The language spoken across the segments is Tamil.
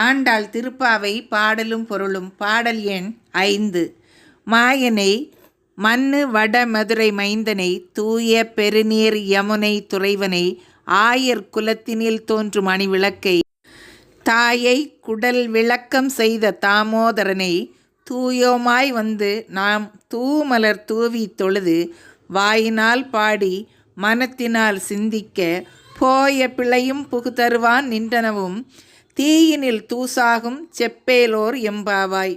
ஆண்டாள் திருப்பாவை பாடலும் பொருளும் பாடல் எண் ஐந்து. மாயனை மண்ணு வட மதுரை மைந்தனை தூய பெருநீர் யமுனை துறைவனை ஆயர் குலத்தினில் தோன்றும் அணிவிளக்கை தாயை குடல் விளக்கம் செய்த தாமோதரனை தூயோமாய் வந்து நாம் தூமலர் தூவி தொழுது வாயினால் பாடி மனத்தினால் சிந்திக்க போய பிழையும் புகுதருவான் நின்றனவும் தீயினில் தூசாகும் செப்பேலோர் எம்பாவாய்.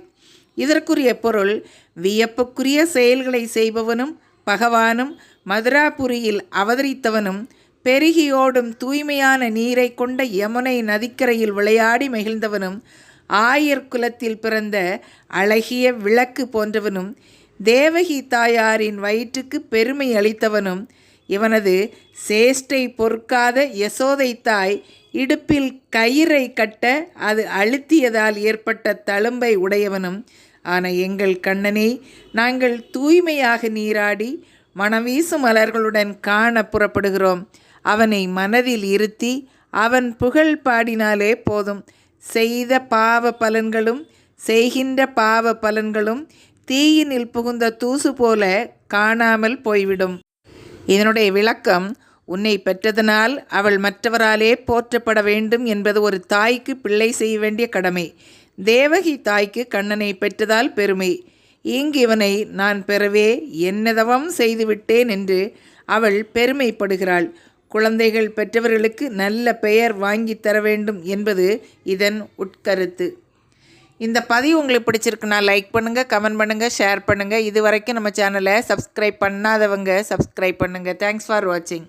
இதற்குரிய பொருள் வியப்புக்குரிய செயல்களை செய்பவனும் பகவானும் மதுராபுரியில் அவதரித்தவனும் பெருகியோடும் தூய்மையான நீரை கொண்ட யமுனை நதிக்கரையில் விளையாடி மகிழ்ந்தவனும் ஆயர் குலத்தில் பிறந்த அழகிய விளக்கு போன்றவனும் தேவகி தாயாரின் வயிற்றுக்கு பெருமை அளித்தவனும் இவனது சேஷ்டை பொறுக்காத யசோதை தாய் இடுப்பில் கயிறை கட்ட அது அழுத்தியதால் ஏற்பட்ட தழும்பை உடையவனும் ஆன எங்கள் கண்ணனை நாங்கள் தூய்மையாக நீராடி மணவீசும் மலர்களுடன் காண புறப்படுகிறோம். அவனை மனதில் இருத்தி அவன் புகழ் பாடினாலே போதும். செய்த பாவ பலன்களும் செய்கின்ற பாவ பலன்களும் தீயினில் புகுந்த தூசு போல காணாமல் போய்விடும். இதனுடைய விளக்கம் உன்னை பெற்றதனால் அவள் மற்றவராலே போற்றப்பட வேண்டும் என்பது ஒரு தாய்க்கு பிள்ளை செய்ய வேண்டிய கடமை. தேவகி தாய்க்கு கண்ணனை பெற்றதால் பெருமை. இங்கு இவனை நான் பெறவே என்னதவம் செய்துவிட்டேன் என்று அவள் பெருமைப்படுகிறாள். குழந்தைகள் பெற்றவர்களுக்கு நல்ல பெயர் வாங்கி தர வேண்டும் என்பது இதன் உட்கருத்து. இந்த பதிவு உங்களுக்கு பிடிச்சிருக்குன்னா லைக் பண்ணுங்கள் கமெண்ட் பண்ணுங்கள் ஷேர் பண்ணுங்கள் இது வரைக்கும் நம்ம சேனலை சப்ஸ்கிரைப் பண்ணாதவங்க சப்ஸ்கிரைப் பண்ணுங்கள் தேங்க்ஸ் ஃபார் வாட்சிங்